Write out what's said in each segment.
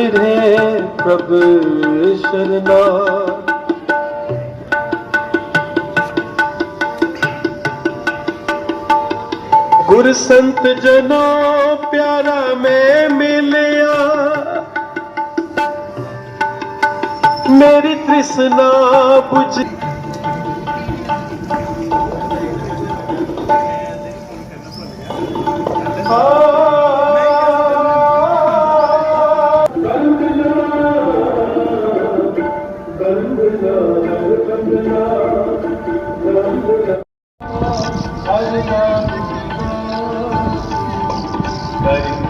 ਨਿਰੇ ਪ੍ਰਭ ਸ਼ਰਨਾ। ਗੁਰ ਸੰਤ ਜਨੋ ਪਿਆਰਾ ਮੈਂ ਮਿਲਿਆ। ਮੇਰੀ ਤ੍ਰਿਸ਼ਨਾ 부ਝ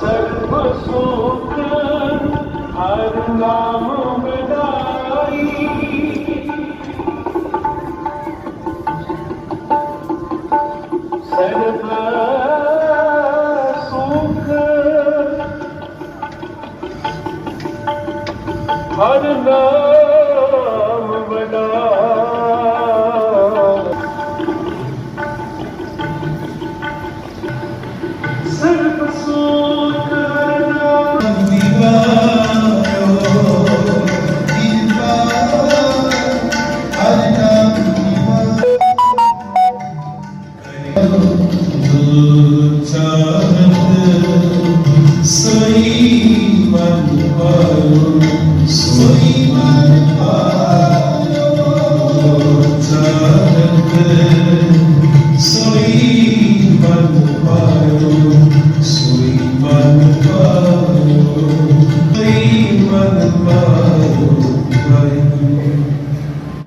ਸਰਬ ਸੁਖ ਹਰ ਨਾਮ ਹਰ ਨਾਮ ਬਣਾ ਸਰਬ ਸੋਤ ਹਰ ਨਾਮ ਦੀਵਾ Good. Senhor.